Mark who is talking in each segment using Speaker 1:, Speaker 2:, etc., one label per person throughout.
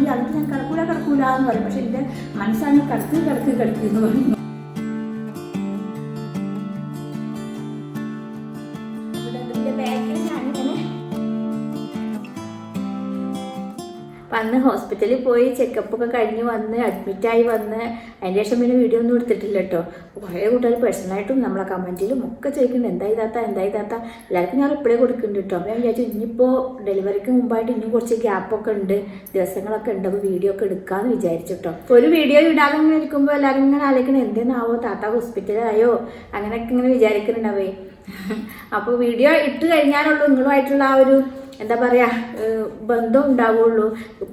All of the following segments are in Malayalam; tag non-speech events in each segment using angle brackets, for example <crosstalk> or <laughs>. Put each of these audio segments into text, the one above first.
Speaker 1: മതി അതിൽ ഞാൻ കിടക്കൂല കിടക്കൂല എന്ന് പറയും. പക്ഷെ എന്റെ മനസ്സാണ് കിടക്ക് കിടക്ക് കിടക്ക് എന്ന് പറയും അന്ന് ഹോസ്പിറ്റലിൽ പോയി ചെക്കപ്പ് ഒക്കെ കഴിഞ്ഞ് വന്ന് അഡ്മിറ്റായി വന്ന് അതിന് ശേഷം പിന്നെ വീഡിയോ ഒന്നും എടുത്തിട്ടില്ല കേട്ടോ കുറേ കൂട്ടുകാർ പേഴ്സണലായിട്ടും നമ്മളെ കമന്റിലും ഒക്കെ ചോദിക്കുന്നുണ്ട്. എന്തായി താത്ത? എന്തായി താത്ത? എല്ലാവർക്കും ഞാൻ ഇപ്പോഴേ കൊടുക്കുന്നുണ്ട് കേട്ടോ ഞാൻ വിചാരിച്ചു ഇനിയിപ്പോൾ ഡെലിവറിക്ക് മുമ്പായിട്ട് ഇനിയും കുറച്ച് ഗ്യാപ്പൊക്കെ ഉണ്ട്. ദിവസങ്ങളൊക്കെ ഉണ്ട്. അപ്പോൾ വീഡിയോ ഒക്കെ എടുക്കാമെന്ന് വിചാരിച്ചു കേട്ടോ ഒരു വീഡിയോ ഇടാതെ ഇങ്ങനെ ഇരിക്കുമ്പോൾ എല്ലാവരും ഇങ്ങനെ ആലോചിക്കണം എന്തെന്നാവോ? താത്ത ഹോസ്പിറ്റലായോ അങ്ങനെയൊക്കെ ഇങ്ങനെ വിചാരിക്കുന്നുണ്ടാവേ. അപ്പോൾ വീഡിയോ ഇട്ട് കഴിഞ്ഞാലുള്ളൂ നിങ്ങളുമായിട്ടുള്ള ആ ഒരു എന്താ പറയുക ബന്ധം ഉണ്ടാവുള്ളൂ.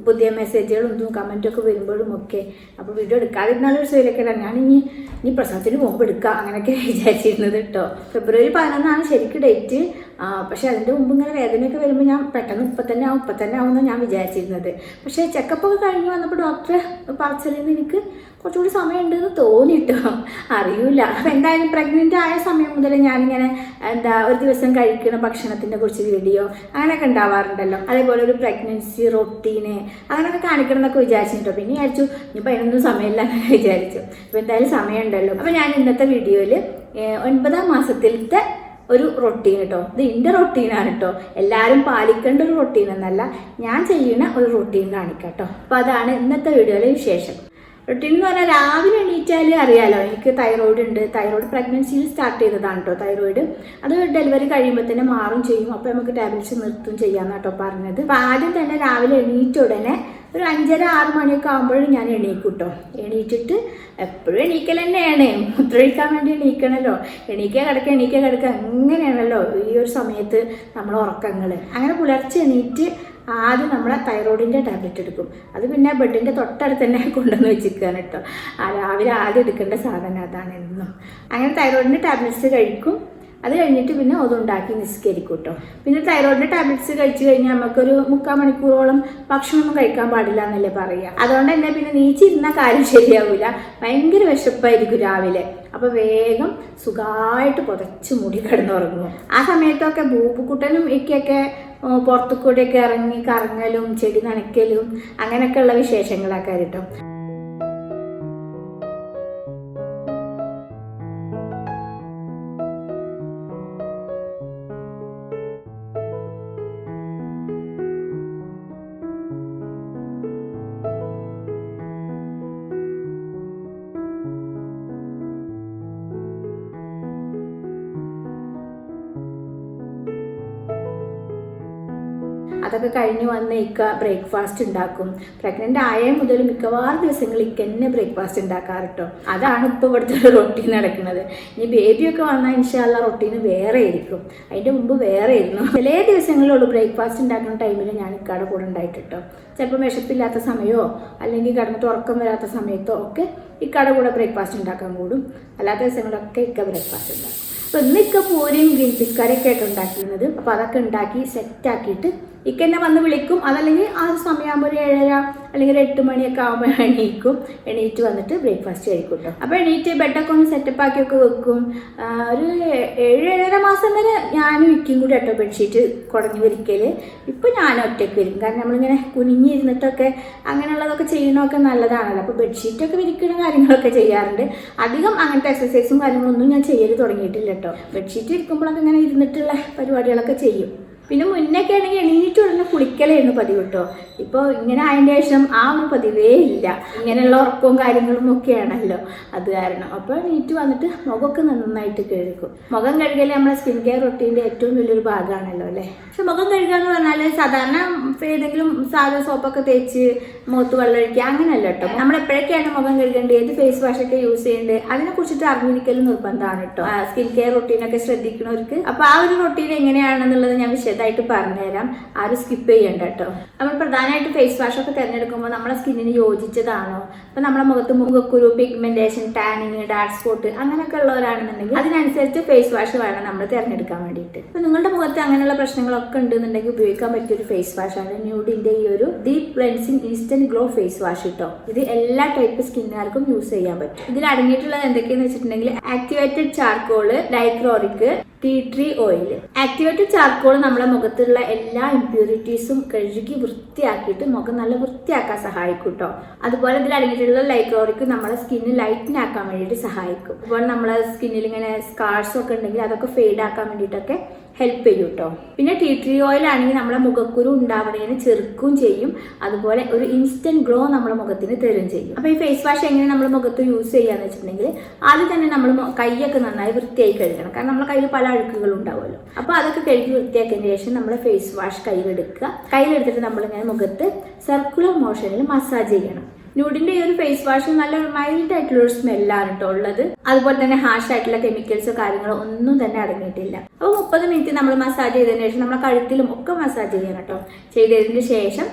Speaker 1: പുതിയ മെസ്സേജുകളും ഇതും ഒക്കെ വരുമ്പോഴും ഒക്കെ. അപ്പോൾ വീഡിയോ എടുക്കാതിരുന്നാലൊരു ശരിയൊക്കെയാണ് ഞാൻ ഇനി ഇനി പ്രസവത്തിന് മുമ്പ് എടുക്കാം അങ്ങനെയൊക്കെ <laughs> വിചാരിച്ചിരുന്നത് കേട്ടോ. ഫെബ്രുവരി പതിനൊന്നാണ് ശരിക്കും ഡേറ്റ് പക്ഷേ അതിന്റെ മുമ്പ് ഇങ്ങനെ വേദനയൊക്കെ വരുമ്പോൾ ഞാൻ പെട്ടെന്ന് ഇപ്പം തന്നെ ആവും ഇപ്പം തന്നെ ആവും എന്നാണ് ഞാൻ വിചാരിച്ചിരുന്നത്. പക്ഷേ ചെക്കപ്പൊക്കെ കഴിഞ്ഞ് വന്നപ്പോൾ ഡോക്ടർ പറച്ചിലിൽ നിന്ന് എനിക്ക് കുറച്ചുകൂടി സമയമുണ്ടെന്ന് തോന്നിയിട്ടോ അറിയില്ല അപ്പം എന്തായാലും പ്രഗ്നന്റ് ആയ സമയം മുതൽ ഞാനിങ്ങനെ എന്താ ഒരു ദിവസം കഴിക്കുന്ന ഭക്ഷണത്തിനെ കുറിച്ച് വീഡിയോ അങ്ങനെയൊക്കെ ഉണ്ടാവാറുണ്ടല്ലോ. അതേപോലെ ഒരു പ്രഗ്നൻസി റൊട്ടീന് അങ്ങനെയൊക്കെ കാണിക്കണം എന്നൊക്കെ വിചാരിച്ചിട്ടോ പിന്നെ വിചാരിച്ചു ഇനിയിപ്പോൾ അതിനൊന്നും സമയമില്ല എന്നൊക്കെ വിചാരിച്ചു. അപ്പോൾ എന്തായാലും സമയമുണ്ടല്ലോ. അപ്പോൾ ഞാൻ ഇന്നത്തെ വീഡിയോയിൽ ഒൻപതാം മാസത്തിലത്തെ ഒരു റൊട്ടീൻ കേട്ടോ ഇത് എന്റെ റൊട്ടീനാണ് കേട്ടോ എല്ലാവരും പാലിക്കേണ്ട ഒരു റൊട്ടീൻ എന്നല്ല ഞാൻ ചെയ്യുന്ന ഒരു റൊട്ടീൻ കാണിക്കാം കേട്ടോ അപ്പോൾ അതാണ് ഇന്നത്തെ വീഡിയോയിലെ വിശേഷം. റൊട്ടീൻ എന്ന് പറഞ്ഞാൽ രാവിലെ എണീറ്റാൽ അറിയാലോ എനിക്ക് തൈറോയിഡ് ഉണ്ട്. തൈറോയിഡ് പ്രഗ്നൻസിയിൽ സ്റ്റാർട്ട് ചെയ്തതാണ് കേട്ടോ തൈറോയിഡ് അത് ഡെലിവറി കഴിയുമ്പോൾ തന്നെ മാറും ചെയ്യും. അപ്പോൾ നമുക്ക് ടാബ്ലറ്റ്സ് നിർത്തും ചെയ്യാമെന്ന് കേട്ടോ പറഞ്ഞത്. അപ്പോൾ ആദ്യം തന്നെ രാവിലെ എണീറ്റ ഉടനെ ഒരു അഞ്ചര ആറ് മണിയൊക്കെ ആകുമ്പോഴും ഞാൻ എണീക്കും കേട്ടോ എണീറ്റിട്ട് എപ്പോഴും എണീക്കൽ തന്നെയാണ്. മുദ്രയിക്കാൻ വേണ്ടി എണീക്കണല്ലോ. എണീക്കുക കിടക്കുക എണീക്കുക കിടക്കുക അങ്ങനെയാണല്ലോ ഈ ഒരു സമയത്ത് നമ്മൾ ഉറക്കങ്ങൾ അങ്ങനെ പുലർച്ചെ എണീറ്റ് ആദ്യം നമ്മളെ തൈറോയിഡിന്റെ ടാബ്ലറ്റ് എടുക്കും. അത് പിന്നെ ബെഡിന്റെ തൊട്ടടുത്ത് തന്നെ കൊണ്ടുവന്ന് വെച്ചിരിക്കുകയാണ് കേട്ടോ രാവിലെ ആദ്യം എടുക്കേണ്ട സാധനം അതാണ് എന്നും അങ്ങനെ തൈറോയിഡിന്റെ ടാബ്ലറ്റ്സ് കഴിക്കും. അത് കഴിഞ്ഞിട്ട് പിന്നെ അതുണ്ടാക്കി നിസ്കരിക്കും കേട്ടോ പിന്നെ തൈറോയിഡിന്റെ ടാബ്ലറ്റ്സ് കഴിച്ചു കഴിഞ്ഞാൽ നമുക്കൊരു മുക്കാൽ മണിക്കൂറോളം ഭക്ഷണമൊന്നും കഴിക്കാൻ പാടില്ല എന്നല്ലേ പറയുക അതുകൊണ്ട് തന്നെ പിന്നെ നീച്ചിരുന്ന കാര്യം ശരിയാവില്ല ഭയങ്കര വിശപ്പായിരിക്കും രാവിലെ. അപ്പോൾ വേഗം സുഖമായിട്ട് പുതച്ച് മുടി കിടന്നുറങ്ങും. ആ സമയത്തൊക്കെ ഭൂപ്പുക്കുട്ടനും ഇക്കൊക്കെ പുറത്തു കൂടെയൊക്കെ ഇറങ്ങി കറങ്ങലും ചെടി നനയ്ക്കലും അങ്ങനെയൊക്കെയുള്ള വിശേഷങ്ങളൊക്കെ കേട്ടോ കഴിഞ്ഞ് വന്ന് ഇക്ക ബ്രേക്ക്ഫാസ്റ്റ് ഉണ്ടാക്കും. പ്രഗ്നന്റ് ആയ മുതൽ മിക്കവാറും ദിവസങ്ങളിൽ ഇക്ക തന്നെ ബ്രേക്ക്ഫാസ്റ്റ് ഉണ്ടാക്കാറ് അതാണ് ഇപ്പോൾ ഇവിടുത്തെ റൊട്ടീൻ നടക്കുന്നത്. ഇനി ബേബിയൊക്കെ വന്നാൽ ഇൻഷാല്ല റൊട്ടീന് വേറെ ആയിരിക്കും. അതിന്റെ മുമ്പ് വേറെ ആയിരുന്നു. ചില ദിവസങ്ങളിലുള്ളൂ ബ്രേക്ക്ഫാസ്റ്റ് ഉണ്ടാക്കുന്ന ടൈമിൽ ഞാൻ ഇക്കയുടെ കൂടെ ഉണ്ടായിട്ട് ചിലപ്പോൾ വിശപ്പില്ലാത്ത സമയമോ അല്ലെങ്കിൽ കിടന്നിട്ട് ഉറക്കം വരാത്ത സമയത്തോ ഒക്കെ ഇക്കയുടെ കൂടെ ബ്രേക്ക്ഫാസ്റ്റ് ഉണ്ടാക്കാൻ കൂടും. അല്ലാത്ത ദിവസങ്ങളൊക്കെ ഇക്ക ബ്രേക്ക്ഫാസ്റ്റ് ഉണ്ടാക്കും. അപ്പോൾ ഇന്നിക്ക പൂരിയും ഗ്രീൻ പീസ് കറിയൊക്കെ ആയിട്ട് ഉണ്ടാക്കിയിരുന്നത്. അപ്പോൾ അതൊക്കെ ഉണ്ടാക്കി സെറ്റാക്കിയിട്ട് ഇക്ക എന്നെ വന്ന് വിളിക്കും. അതല്ലെങ്കിൽ ആ സമയമാകുമ്പോൾ ഒരു ഏഴര അല്ലെങ്കിൽ ഒരു എട്ട് മണിയൊക്കെ ആകുമ്പോൾ <laughs> എണീക്കും. എണീറ്റ് വന്നിട്ട് ബ്രേക്ക്ഫാസ്റ്റ് കഴിക്കും കേട്ടോ അപ്പോൾ എണീറ്റ് ബെഡൊക്കെ ഒന്ന് സെറ്റപ്പ് ആക്കിയൊക്കെ വെക്കും. ഒരു ഏഴ് ഏഴര മാസം വരെ ഞാനും ഇക്കും കൂടി കേട്ടോ ബെഡ്ഷീറ്റ് കുടഞ്ഞു വിരിക്കൽ ഇപ്പോൾ ഞാൻ ഒറ്റയ്ക്ക് വരും. കാരണം നമ്മളിങ്ങനെ കുനിഞ്ഞിരുന്നിട്ടൊക്കെ അങ്ങനെയുള്ളതൊക്കെ ചെയ്യണമൊക്കെ നല്ലതാണല്ലോ. അപ്പോൾ ബെഡ്ഷീറ്റൊക്കെ വിരിക്കുന്ന കാര്യങ്ങളൊക്കെ ചെയ്യാറുണ്ട്. അധികം അങ്ങനത്തെ എക്സസൈസും കാര്യങ്ങളൊന്നും ഞാൻ ചെയ്യൽ തുടങ്ങിയിട്ടില്ല കേട്ടോ ബെഡ്ഷീറ്റ് ഇരിക്കുമ്പോഴൊക്കെ ഇങ്ങനെ ഇരുന്നിട്ടുള്ള പരിപാടികളൊക്കെ ചെയ്യും. പിന്നെ മുന്നൊക്കെ ആണെങ്കിൽ എണീറ്റ് ഉടനെ കുളിക്കലായിരുന്നു പതിവ് കേട്ടോ ഇപ്പോൾ ഇങ്ങനെ ആയതിന്റെ ശേഷം ആ ഒരു പതിവേ ഇല്ല. ഇങ്ങനെയുള്ള ഉറക്കവും കാര്യങ്ങളും ഒക്കെയാണല്ലോ അത് കാരണം. അപ്പോൾ എണീറ്റ് വന്നിട്ട് മുഖമൊക്കെ നന്നായിട്ട് കഴുകും. മുഖം കഴുകൽ നമ്മുടെ സ്കിൻ കെയർ റൊട്ടീന്റെ ഏറ്റവും വലിയൊരു ഭാഗമാണല്ലോ അല്ലേ? പക്ഷെ മുഖം കഴുകുക എന്ന് പറഞ്ഞാൽ സാധാരണ ഏതെങ്കിലും സാധാ സോപ്പൊക്കെ തേച്ച് മുഖത്ത് വെള്ളം ഒഴിക്കുക അങ്ങനെയല്ല കേട്ടോ നമ്മൾ എപ്പോഴൊക്കെയാണ് മുഖം കഴുകേണ്ടത്? ഏത് ഫേസ് വാഷ് ഒക്കെ യൂസ് ചെയ്യേണ്ടത്? അതിനെ കുറിച്ചിട്ട് അറിഞ്ഞിരിക്കലും നിർബന്ധമാണ് കേട്ടോ സ്കിൻ കെയർ റൊട്ടീനൊക്കെ ശ്രദ്ധിക്കുന്നവർക്ക് അപ്പോൾ ആ ഒരു റൊട്ടീൻ എങ്ങനെയാണെന്നുള്ളത് ഞാൻ വിശദമായിട്ട് പറഞ്ഞുതരാം. ആരും സ്കിപ്പ് ചെയ്യണ്ട കേട്ടോ. നമ്മൾ പ്രധാനമായിട്ട് ഫേസ് വാഷ് ഒക്കെ തിരഞ്ഞെടുക്കുമ്പോൾ നമ്മുടെ സ്കിന്നിന് യോജിച്ചതാണോ? ഇപ്പം നമ്മുടെ മുഖത്ത് മുഖക്കുരു പിഗ്മെന്റേഷൻ ടാനിങ് ഡാർക്ക് സ്പോട്ട് അങ്ങനെയൊക്കെ ഉള്ളവരാണെന്നുണ്ടെങ്കിൽ അതിനനുസരിച്ച് ഫേസ് വാഷ് വേണം നമ്മൾ തിരഞ്ഞെടുക്കാൻ വേണ്ടിയിട്ട്. ഇപ്പം നിങ്ങളുടെ മുഖത്ത് അങ്ങനെയുള്ള പ്രശ്നങ്ങളൊക്കെ ഉണ്ടെന്നുണ്ടെങ്കിൽ ഉപയോഗിക്കാൻ പറ്റിയ ഒരു ഫേസ് വാഷാണ് ന്യൂഡിന്റെ ഈ ഒരു deep cleansing instant glow face wash കേട്ടോ ഇത് എല്ലാ ടൈപ്പ് സ്കിന്നുകാർക്കും യൂസ് ചെയ്യാൻ പറ്റും. ഇതിൽ അടങ്ങിയിട്ടുള്ളത് എന്തൊക്കെയാന്ന് വെച്ചിട്ടുണ്ടെങ്കിൽ activated charcoal ഡൈക്രോറിക് tea tree oil activated charcoal നമ്മുടെ മുഖത്തുള്ള എല്ലാ ഇമ്പ്യൂരിറ്റീസും കഴുകി വൃത്തിയാക്കിയിട്ട് മുഖം നല്ല വൃത്തിയാക്കാൻ സഹായിക്കും കേട്ടോ അതുപോലെ ഇതിൽ അടങ്ങിയിട്ടുള്ള ലൈക്രോറിക്ക് നമ്മുടെ സ്കിന്ന് ലൈറ്റൻ ആക്കാൻ വേണ്ടിയിട്ട് സഹായിക്കും. അതുപോലെ നമ്മളെ സ്കിന്നിൽ ഇങ്ങനെ സ്കാർസ് ഒക്കെ ഉണ്ടെങ്കിൽ അതൊക്കെ ഫെയ്ഡ് ആക്കാൻ വേണ്ടിയിട്ടൊക്കെ ഹെൽപ്പ് ചെയ്യും കേട്ടോ പിന്നെ ടീ ട്രീ ഓയിൽ ആണെങ്കിൽ നമ്മുടെ മുഖക്കുരു ഉണ്ടാവണേന് ചെറുക്കും ചെയ്യും. അതുപോലെ ഒരു ഇൻസ്റ്റന്റ് ഗ്ലോ നമ്മുടെ മുഖത്തിന് തരും ചെയ്യും. അപ്പോൾ ഈ ഫേസ് വാഷ് എങ്ങനെ നമ്മൾ മുഖത്ത് യൂസ് ചെയ്യാന്ന് വെച്ചിട്ടുണ്ടെങ്കിൽ ആദ്യം തന്നെ നമ്മൾ കൈയൊക്കെ നന്നായി വൃത്തിയായി കഴുകണം. കാരണം നമ്മുടെ കയ്യിൽ പല അഴുക്കുകളും ഉണ്ടാവുമല്ലോ. അപ്പോൾ അതൊക്കെ കഴുകി വൃത്തിയാക്കിയതിന് ശേഷം നമ്മൾ ഫേസ് വാഷ് കയ്യിലെടുക്കുക കയ്യിലെടുത്തിട്ട് നമ്മളിങ്ങനെ മുഖത്ത് സർക്കുലർ മോഷനിൽ മസാജ് ചെയ്യണം. ന്യൂഡിന്റെ ഈ ഒരു ഫേസ് വാഷ് നല്ല മൈൽഡ് ആയിട്ടുള്ള ഒരു സ്മെല്ലാണ് കേട്ടോ ഉള്ളത്. അതുപോലെ തന്നെ ഹാഷ് ആയിട്ടുള്ള കെമിക്കൽസോ കാര്യങ്ങളോ ഒന്നും തന്നെ അടങ്ങിയിട്ടില്ല. അപ്പോൾ മുപ്പത് മിനിറ്റ് നമ്മൾ മസാജ് ചെയ്തതിന് ശേഷം നമ്മുടെ കഴുത്തിലും ഒക്കെ മസാജ് ചെയ്യണം കേട്ടോ ചെയ്തതിന് ശേഷം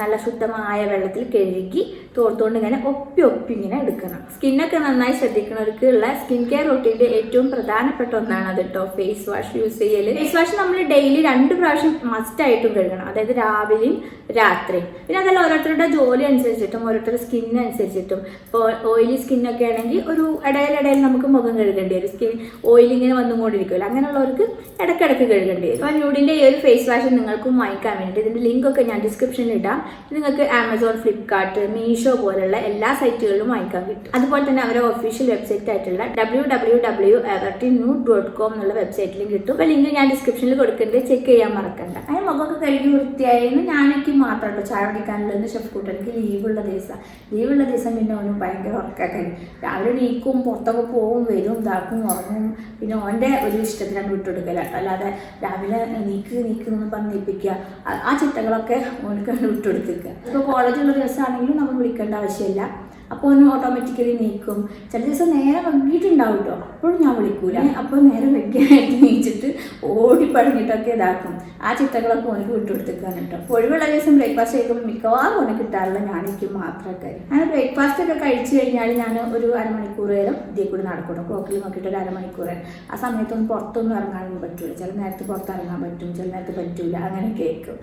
Speaker 1: നല്ല ശുദ്ധമായ വെള്ളത്തിൽ കഴുകി തോർത്തുകൊണ്ട് ഇങ്ങനെ ഒപ്പി ഒപ്പി ഇങ്ങനെ എടുക്കണം. സ്കിന്നൊക്കെ നന്നായി ശ്രദ്ധിക്കുന്നവർക്ക് ഉള്ള സ്കിൻ കെയർ റൂട്ടീന്റെ ഏറ്റവും പ്രധാനപ്പെട്ട ഒന്നാണ് അത് കേട്ടോ ഫേസ് വാഷ് യൂസ് ചെയ്യൽ ഫേസ് വാഷ് നമ്മൾ ഡെയിലി രണ്ട് പ്രാവശ്യം മസ്റ്റ് ആയിട്ടും കഴുകണം. അതായത് രാവിലെയും രാത്രിയും. പിന്നെ അതല്ല ഓരോരുത്തരുടെ ജോലി അനുസരിച്ചിട്ടും ഓരോരുത്തരുടെ സ്കിൻ അനുസരിച്ചിട്ടും. ഇപ്പോൾ ഓയിലി സ്കിന്നൊക്കെ ആണെങ്കിൽ ഒരു ഇടയിലിടയിൽ നമുക്ക് മുഖം കഴുകേണ്ടി വരും. സ്കിൻ ഓയിലിങ്ങനെ വന്നുകൊണ്ടിരിക്കുമല്ലോ അങ്ങനെയുള്ളവർക്ക് ഇടയ്ക്കിടയ്ക്ക് കഴുകേണ്ടി വരും. അപ്പോൾ ന്യൂഡിന്റെ ഈ ഒരു ഫേസ് വാഷ് നിങ്ങൾക്കും വാങ്ങിക്കാൻ വേണ്ടിയിട്ട് ഇതിന്റെ ലിങ്കൊക്കെ ഞാൻ ഡിസ്ക്രിപ്ഷനിൽ ഇടാം. ഇത് നിങ്ങൾക്ക് ആമസോൺ ഫ്ലിപ്കാർട്ട് മീഷോ പോലുള്ള എല്ലാ സൈറ്റുകളിലും വാങ്ങിക്കാൻ കിട്ടും അതുപോലെ തന്നെ അവരുടെ ഒഫീഷ്യൽ വെബ്സൈറ്റ് ആയിട്ടുള്ള W W W Everteen Neud dot com എന്നുള്ള വെബ്സൈറ്റിലും കിട്ടും. അപ്പോൾ ലിങ്ക് ഞാൻ ഡിസ്ക്രിപ്ഷനിൽ കൊടുക്കുന്നുണ്ട്. ചെക്ക് ചെയ്യാൻ മറക്കണ്ട. അതിന് മുഖമൊക്കെ കഴുകി വൃത്തിയായിരുന്നു ഞാനെനിക്ക് മാത്രം കേട്ടോ ചായ കുടിക്കാനുള്ളത് ഷെഫ് കൂട്ടർക്ക് ലീവുള്ള ദിവസം. ലീവുള്ള ദിവസം പിന്നെ ഓനും ഭയങ്കര ഉറക്കൊക്കെ രാവിലെ നീക്കും പുറത്തൊക്കെ പോവും വരും ഇതാക്കും ഉറങ്ങും. പിന്നെ ഓന്റെ ഒരു ഇഷ്ടത്തിനാണ് വിട്ടുകൊടുക്കലാട്ടോ അല്ലാതെ രാവിലെ നീക്ക് നീക്കുന്നൊന്നും പറഞ്ഞ് നീപ്പിക്കുക ആ- ആ ചിട്ടകളൊക്കെ ഓനക്ക് വിട്ടുകൊടുത്തിരിക്കുക. ഇപ്പോൾ കോളേജുള്ള ദിവസമാണെങ്കിലും നമ്മൾ വിളിക്കേണ്ട ആവശ്യമില്ല. അപ്പോൾ ഒന്ന് ഓട്ടോമാറ്റിക്കലി നീക്കും. ചില ദിവസം നേരെ വൈകിട്ടുണ്ടാവും കേട്ടോ അപ്പോഴും ഞാൻ വിളിക്കൂല. അപ്പോൾ നേരെ വെക്കാനായിട്ട് നീച്ചിട്ട് ഓടി പടങ്ങിട്ടൊക്കെ ഇതാക്കും. ആ ചിട്ടകളൊക്കെ ഓനക്ക് വിട്ടുകൊടുത്തിരിക്കാൻ കേട്ടോ ഒഴിവുള്ള ദിവസം ബ്രേക്ക്ഫാസ്റ്റ് കഴിക്കുമ്പോൾ മിക്കവാറും ഓനെ കിട്ടാറില്ല ഞാനെനിക്ക് മാത്രമൊക്കെ. അങ്ങനെ ബ്രേക്ക്ഫാസ്റ്റ് ഒക്കെ കഴിച്ചു കഴിഞ്ഞാൽ ഞാൻ ഒരു അരമണിക്കൂർ നേരം ഇതേ കൂടി നടക്കണം ക്ലോക്കിൽ നോക്കിയിട്ട് ഒരു അരമണിക്കൂർ ആ സമയത്തൊന്നും പുറത്തൊന്നും ഇറങ്ങാനൊന്നും പറ്റില്ല ചില നേരത്ത് പുറത്തിറങ്ങാൻ പറ്റും ചില നേരത്ത് പറ്റൂല. അങ്ങനെ കേൾക്കും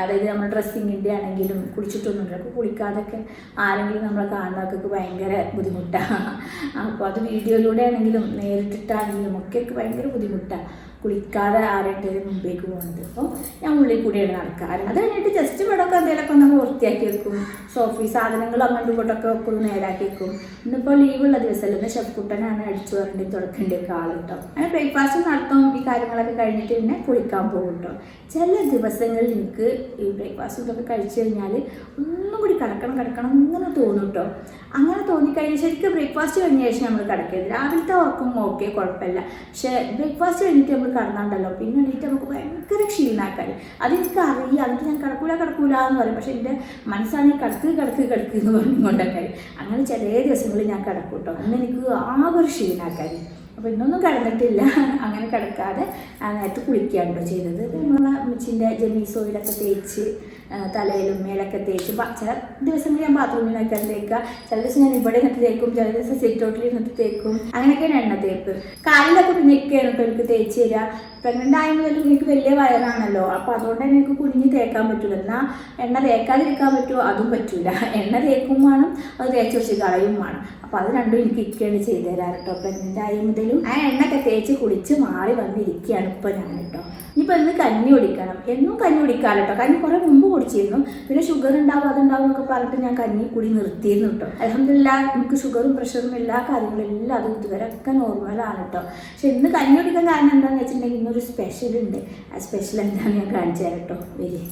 Speaker 1: അതായത് നമ്മൾ ഡ്രസ്സിങ്ങിന്റെ ആണെങ്കിലും കുളിച്ചിട്ടൊന്നുമില്ല കുളിക്കാതെ കുളിക്കാതൊക്കെ ആരെങ്കിലും നമ്മളെ കാണുന്നവർക്കൊക്കെ ഭയങ്കര ബുദ്ധിമുട്ടാണ് അപ്പോൾ അത് വീഡിയോയിലൂടെ ആണെങ്കിലും നേരിട്ടിട്ടാണെങ്കിലും ഒക്കെ ഭയങ്കര ബുദ്ധിമുട്ടാണ് കുളിക്കാതെ ആരുടെ മുമ്പേക്ക് പോകുന്നത്? അപ്പോൾ ഞാൻ ഉള്ളിൽ കൂടിയാണ് നടക്കാറ്. അത് കഴിഞ്ഞിട്ട് ജസ്റ്റ് ഇവിടെയൊക്കെ എന്തെങ്കിലുമൊക്കെ നമ്മൾ വൃത്തിയാക്കി വെക്കും. സോഫി സാധനങ്ങൾ അങ്ങോട്ടും ഇങ്ങോട്ടൊക്കെ ഒക്കെ നേരാക്കി വെക്കും. ഇന്നിപ്പോൾ ലീവുള്ള ദിവസമല്ല ഇന്ന് ഷെഫ്കുട്ടനാണ് അടിച്ചു വരേണ്ടത് തുടക്കേണ്ടിയൊക്കെ ആൾ കേട്ടോ അങ്ങനെ ബ്രേക്ക്ഫാസ്റ്റ് നടത്തും ഈ കാര്യങ്ങളൊക്കെ കഴിഞ്ഞിട്ട് പിന്നെ കുളിക്കാൻ പോകും കേട്ടോ ചില ദിവസങ്ങളിൽ എനിക്ക് ഈ ബ്രേക്ക്ഫാസ്റ്റ് ഇതൊക്കെ കഴിച്ചു കഴിഞ്ഞാൽ ഒന്നും കൂടി കിടക്കണം കിടക്കണം ഇങ്ങനെ തോന്നും കേട്ടോ അങ്ങനെ തോന്നിക്കഴിഞ്ഞാൽ ശരിക്കും ബ്രേക്ക്ഫാസ്റ്റ് കഴിഞ്ഞ ശേഷം നമ്മൾ കിടക്കരുത്. രാവിലത്തെ ഉറക്കം ഓക്കെ കുഴപ്പമില്ല. പക്ഷേ ബ്രേക്ക്ഫാസ്റ്റ് കഴിഞ്ഞിട്ട് നമ്മൾ കിടന്നാണ്ടല്ലോ. പിന്നെ എണീറ്റ് നമുക്ക് ഭയങ്കര ക്ഷീണാക്കാൻ അതെനിക്ക് അറിയാം. എന്നിട്ട് ഞാൻ കിടക്കൂല കിടക്കൂല എന്ന് പറയും. പക്ഷേ എന്റെ മനസ്സാണെങ്കിൽ കിടക്ക് കിടക്ക് കിടക്ക് എന്ന് പറഞ്ഞുകൊണ്ടൊക്കെ അങ്ങനെ ചില ദിവസങ്ങളിൽ ഞാൻ കിടക്കും കേട്ടോ അന്ന് എനിക്ക് ആകെ ഒരു ക്ഷീണാക്കാൻ അപ്പോൾ ഇന്നൊന്നും കിടന്നിട്ടില്ല. അങ്ങനെ കിടക്കാതെ നേരത്തെ നേരത്ത് കേട്ടോ ചെയ്തത്. നമ്മളെ മിച്ചിന്റെ ജെമീസ് ഓയിലൊക്കെ തേച്ച് തലയിലും മേലൊക്കെ തേച്ച് ചില ദിവസങ്ങളിൽ ഞാൻ ബാത്റൂമിലൊക്കെ തേക്കുക. ചില ദിവസം ഞാൻ ഇവിടെ നിന്നിട്ട് തേക്കും. ചില ദിവസം സിറ്റ് ഔട്ടിൽ നിന്നിട്ട് തേക്കും. അങ്ങനെയൊക്കെയാണ് എണ്ണ തേപ്പ്. കാലിലൊക്കെ പിന്നിക്കുകയാണ് കേട്ടോ എനിക്ക് തേച്ച് തരിക. പ്രഗ്നന്റ് ആയ എനിക്ക് വലിയ വയറാണല്ലോ. അപ്പോൾ അതുകൊണ്ട് തന്നെ എനിക്ക് കുഞ്ഞ് തേക്കാൻ പറ്റില്ല എന്നാൽ എണ്ണ തേക്കാതിരിക്കാൻ പറ്റുമോ? അതും പറ്റില്ല എണ്ണ തേക്കും വേണം. അത് തേച്ച് വെച്ച് കളയും വേണം. അപ്പോൾ അത് രണ്ടും എനിക്ക് ഇരിക്കുകയാണ് ചെയ്തു തരാറ് കേട്ടോ പ്രഗ്നന്റ് ആയ മുതലും ആ എണ്ണയൊക്കെ തേച്ച് കുളിച്ച് മാറി വന്നിരിക്കുകയാണ് ഇപ്പോൾ ഞാൻ കേട്ടോ ഇനിയിപ്പോൾ ഇന്ന് കഞ്ഞി കുടിക്കണം. എന്നും കഞ്ഞി കുടിക്കാമല്ലോ കേട്ടോ കഞ്ഞി കുറേ മുമ്പ് കുടിച്ചിരുന്നു. പിന്നെ ഷുഗർ ഉണ്ടാവും അതുണ്ടാവും എന്നൊക്കെ പറഞ്ഞിട്ട് ഞാൻ കഞ്ഞി കുടി നിർത്തിയിരുന്നു കേട്ടോ അലഹമില്ല എനിക്ക് ഷുഗറും പ്രഷറും എല്ലാ കാര്യങ്ങളും എല്ലാം അത് ഇതുവരെയൊക്കെ നോർമലാണ് കേട്ടോ പക്ഷെ ഇന്ന് കഞ്ഞി കുടിക്കാൻ കാരണം എന്താണെന്ന് വെച്ചിട്ടുണ്ടെങ്കിൽ ഇന്നൊരു സ്പെഷ്യൽ ഉണ്ട്. ആ സ്പെഷ്യൽ എന്താണെന്ന് ഞാൻ കാണിച്ചു തരാം കേട്ടോ വരി.